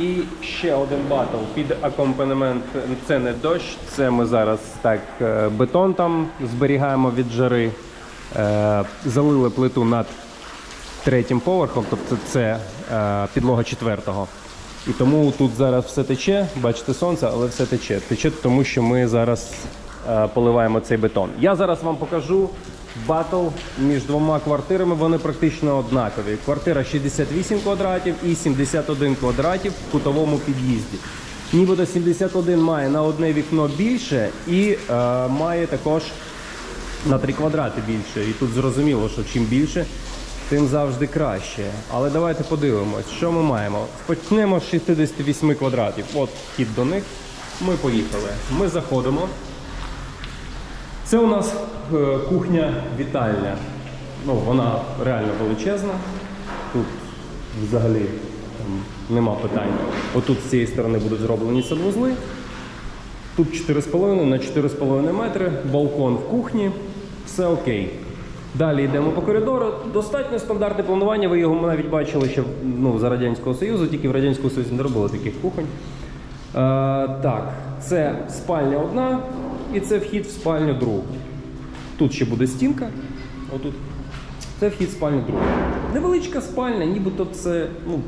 І ще один батл під акомпанемент. Це не дощ, це ми зараз так е, бетон там зберігаємо від жари. Е, Залили плиту над третім поверхом, тобто це е, підлога четвертого. І тому тут зараз все тече, бачите сонце, але все тече. Тече тому, що ми зараз поливаємо цей бетон. Я зараз вам покажу батл між двома квартирами. Вони практично однакові. Квартира 68 квадратів і 71 квадратів в кутовому під'їзді. Нібито 71 має на одне вікно більше і е, має також на 3 квадрати більше. І тут зрозуміло, що чим більше, тим завжди краще. Але давайте подивимось, що ми маємо. Почнемо з 68 квадратів. От вхід до них. Ми поїхали. Ми заходимо. Це у нас е, кухня-вітальня. Ну, вона реально величезна. Тут взагалі там, нема питань. Отут з цієї сторони будуть зроблені санвузли. Тут 4,5 на 4,5 метри, балкон в кухні, все окей. Далі йдемо по коридору. Достатньо стандартне планування. Ви його навіть бачили ще ну, за Радянського Союзу, тільки в Радянському Союзі не робили таких кухонь. Е, так, це спальня одна і це вхід в спальню другу. Тут ще буде стінка. Отут. Це вхід в спальню другу. Невеличка спальня, нібито це, ну,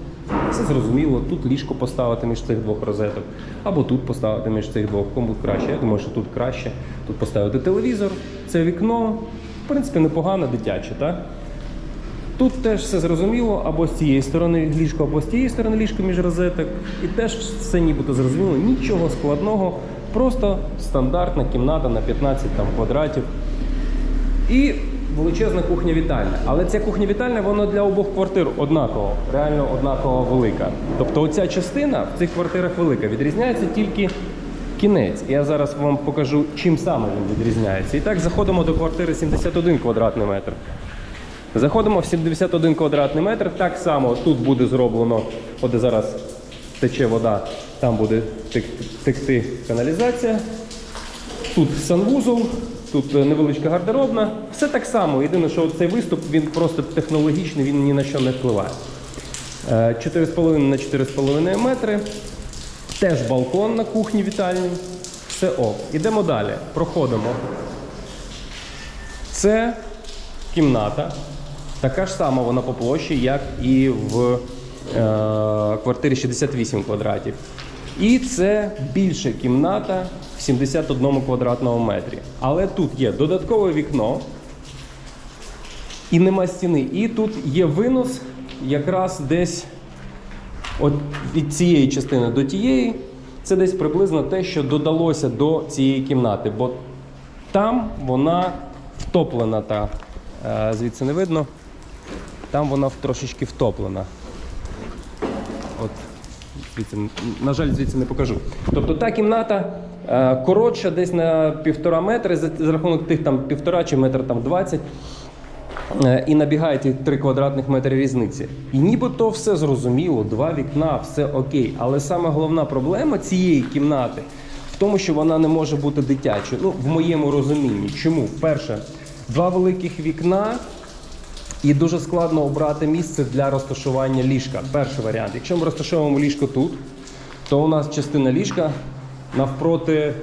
все зрозуміло. Тут ліжко поставити між цих двох розеток. Або тут поставити між цих двох. Кому краще? Я думаю, що тут краще. Тут поставити телевізор, це вікно. В принципі, непогано дитяче, так? Тут теж все зрозуміло, або з цієї сторони ліжко, або з тієї сторони ліжко між розеток. І теж все нібито зрозуміло, нічого складного, просто стандартна кімната на 15 там, квадратів. І величезна кухня вітальня. Але ця кухня вітальня вона для обох квартир однаково, реально однаково велика. Тобто оця частина в цих квартирах велика. Відрізняється тільки кінець. Я зараз вам покажу, чим саме він відрізняється. І так заходимо до квартири 71 квадратний метр. Заходимо в 71 квадратний метр. Так само тут буде зроблено, от зараз тече вода, там буде текти каналізація. Тут санвузол, тут е, невеличка гардеробна. Все так само. Єдине, що цей виступ він просто технологічний, він ні на що не впливає. Е, 4,5 на 4,5 метри. Теж балкон на кухні вітальні. Все ок. Ідемо далі. Проходимо. Це кімната. Така ж сама вона по площі, як і в е, квартирі 68 квадратів. І це більша кімната в 71 квадратному метрі. Але тут є додаткове вікно і нема стіни. І тут є винос якраз десь от від цієї частини до тієї. Це десь приблизно те, що додалося до цієї кімнати, бо там вона втоплена та е, звідси не видно. Там вона трошечки втоплена. От, звідси, на жаль, звідси не покажу. Тобто та кімната е, коротша десь на півтора метри, за, рахунок тих там півтора чи метр там 20. Е, І набігає ті 3 квадратних метри різниці. І нібито все зрозуміло, два вікна, все окей. Але саме головна проблема цієї кімнати в тому, що вона не може бути дитячою. Ну, в моєму розумінні. Чому? Перше, два великих вікна. І дуже складно обрати місце для розташування ліжка. Перший варіант. Якщо ми розташовуємо ліжко тут, то у нас частина ліжка навпроти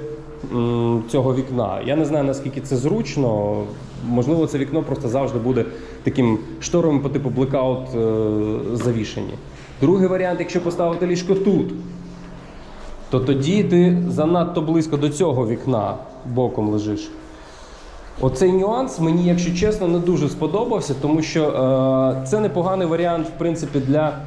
цього вікна. Я не знаю наскільки це зручно. Можливо, це вікно просто завжди буде таким штором по типу блекаут е, завішені. Другий варіант, якщо поставити ліжко тут, то тоді ти занадто близько до цього вікна боком лежиш. Оцей нюанс мені, якщо чесно, не дуже сподобався, тому що е, це непоганий варіант, в принципі, для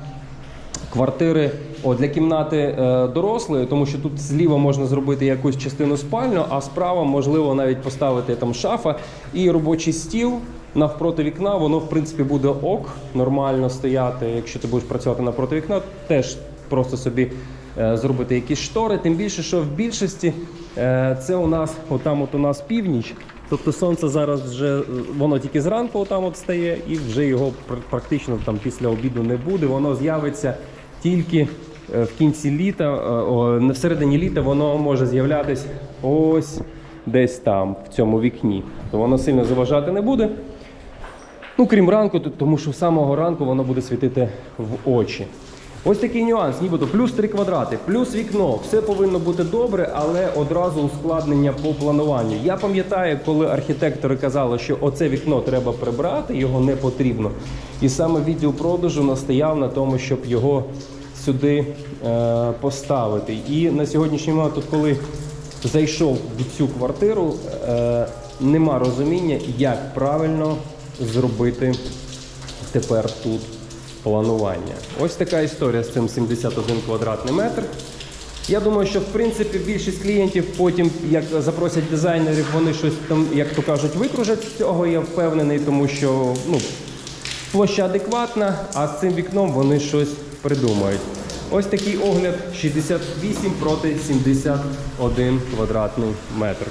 квартири, о, для кімнати е, дорослої, тому що тут зліва можна зробити якусь частину спальню, а справа можливо навіть поставити там шафа і робочий стіл навпроти вікна. Воно в принципі буде ок, нормально стояти. Якщо ти будеш працювати навпроти вікна, теж просто собі е, зробити якісь штори. Тим більше, що в більшості е, це у нас, отам от у нас північ. Тобто сонце зараз вже е, воно тільки зранку отам от стає, і вже його практично там після обіду не буде. Воно з'явиться тільки е, в кінці літа, е, не всередині літа воно може з'являтись ось десь там, в цьому вікні. То воно сильно заважати не буде. Ну, крім ранку, тому що з самого ранку воно буде світити в очі. Ось такий нюанс, нібито плюс 3 квадрати, плюс вікно. Все повинно бути добре, але одразу ускладнення по плануванню. Я пам'ятаю, коли архітектори казали, що оце вікно треба прибрати, його не потрібно. І саме відділ продажу настояв на тому, щоб його сюди е, поставити. І на сьогоднішній момент, коли зайшов в цю квартиру, е, нема розуміння, як правильно зробити тепер тут планування. Ось така історія з цим 71 квадратний метр. Я думаю, що в принципі більшість клієнтів потім, як запросять дизайнерів, вони щось там, як то кажуть, викружать з цього. Я впевнений, тому що ну, площа адекватна, а з цим вікном вони щось придумають. Ось такий огляд 68 проти 71 квадратний метр.